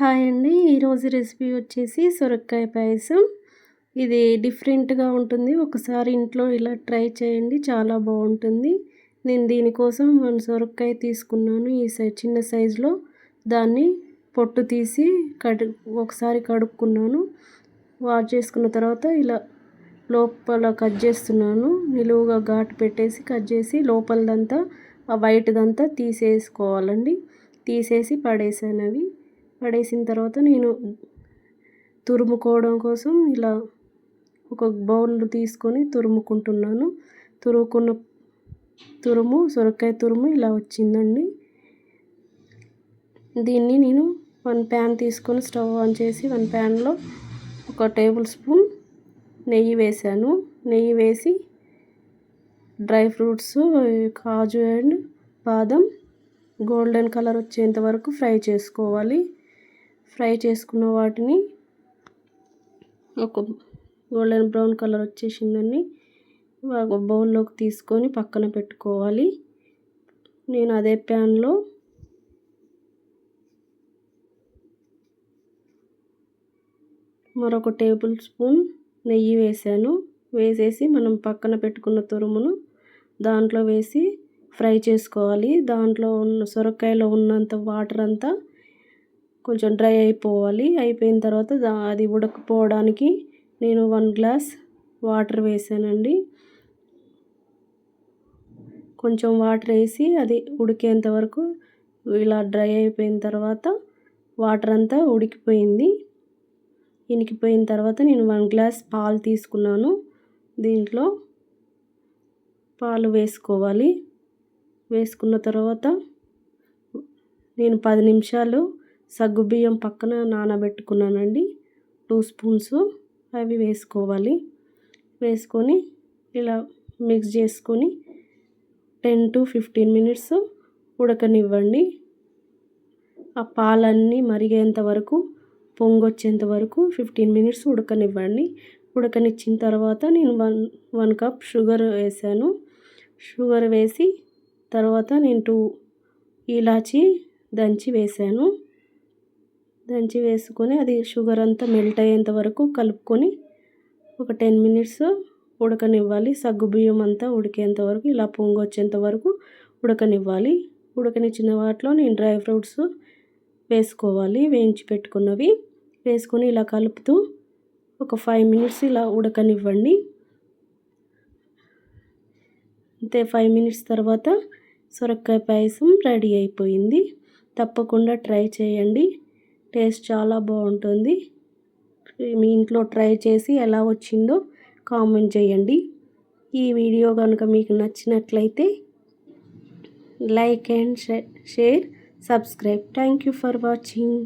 Hi అండి. ఈరోజు recipe వచ్చేసి సొరకాయ పాయసం. ఇది డిఫరెంట్గా ఉంటుంది. ఒకసారి ఇంట్లో ఇలా ట్రై చేయండి. చాలా బాగుంటుంది. నేను దీనికోసం వన్ సొరకాయ తీసుకున్నాను. ఈ సైజ్ చిన్న సైజులో దాన్ని పొట్టు తీసి కడు ఒకసారి కడుక్కున్నాను. వాష్ చేసుకున్న తర్వాత ఇలా లోపల కట్ చేస్తున్నాను. నిలువుగా ఘాటు పెట్టేసి కట్ చేసి లోపలదంతా ఆ వైట్దంతా తీసేసుకోవాలండి. తీసేసి పడేసాను అవి పడేసిన తర్వాత నేను తురుముకోవడం కోసం ఇలా ఒక బౌల్ తీసుకొని తురుముకుంటున్నాను. తురుముకున్న తురుము సొరకాయ తురుము ఇలా వచ్చిందండి. దీన్ని నేను వన్ ప్యాన్ తీసుకొని స్టవ్ ఆన్ చేసి వన్ ప్యాన్లో ఒక టేబుల్ స్పూన్ నెయ్యి వేసాను. నెయ్యి వేసి డ్రై ఫ్రూట్స్ కాజు అండ్ బాదం గోల్డెన్ కలర్ వచ్చేంత వరకు ఫ్రై చేసుకోవాలి. ఫ్రై చేసుకున్న వాటిని ఒక గోల్డెన్ బ్రౌన్ కలర్ వచ్చేసిందని ఒక బౌల్లోకి తీసుకొని పక్కన పెట్టుకోవాలి. నేను అదే ప్యాన్లో మరొక టేబుల్ స్పూన్ నెయ్యి వేసాను. వేసేసి మనం పక్కన పెట్టుకున్న తురుమును దాంట్లో వేసి ఫ్రై చేసుకోవాలి. దాంట్లో ఉన్న సొరకాయలో ఉన్నంత వాటర్ అంతా కొంచెం డ్రై అయిపోవాలి. అయిపోయిన తర్వాత అది ఉడకపోవడానికి నేను వన్ గ్లాస్ వాటర్ వేసానండి. కొంచెం వాటర్ వేసి అది ఉడికేంత వరకు ఇలా డ్రై అయిపోయిన తర్వాత వాటర్ అంతా ఉడికిపోయింది. ఇనికిపోయిన తర్వాత నేను వన్ గ్లాస్ పాలు తీసుకున్నాను. దీంట్లో పాలు వేసుకోవాలి. వేసుకున్న తర్వాత నేను పది నిమిషాలు సగ్గుబియ్యం పక్కన నానబెట్టుకున్నానండి. టూ స్పూన్స్ అవి వేసుకోవాలి. వేసుకొని ఇలా మిక్స్ చేసుకొని టెన్ టు ఫిఫ్టీన్ మినిట్స్ ఉడకనివ్వండి. ఆ పాలన్నీ మరిగేంత వరకు పొంగొచ్చేంత వరకు ఫిఫ్టీన్ మినిట్స్ ఉడకనివ్వండి. ఉడకనిచ్చిన తర్వాత నేను వన్ వన్ కప్ షుగర్ వేసాను. షుగర్ వేసి తర్వాత నేను టూ ఇలాచి దంచి వేసాను. దంచి వేసుకొని అది షుగర్ అంతా మెల్ట్ అయ్యేంత వరకు కలుపుకొని ఒక టెన్ మినిట్స్ ఉడకనివ్వాలి. సగ్గు బియ్యం అంతా ఉడికేంత వరకు ఇలా పొంగు వచ్చేంత వరకు ఉడకనివ్వాలి. ఉడకనిచ్చిన వాటిలో నేను డ్రై ఫ్రూట్స్ వేసుకోవాలి వేయించి పెట్టుకున్నవి. వేసుకొని ఇలా కలుపుతూ ఒక ఫైవ్ మినిట్స్ ఇలా ఉడకనివ్వండి. అంతే ఫైవ్ మినిట్స్ తర్వాత సొరకాయ పాయసం రెడీ అయిపోయింది. తప్పకుండా ట్రై చేయండి. టేస్ట్ చాలా బాగుంటుంది. మీ ఇంట్లో ట్రై చేసి ఎలా వచ్చిందో కామెంట్ చేయండి. ఈ వీడియో కనుక మీకు నచ్చినట్లయితే like and share subscribe. Thank you for watching.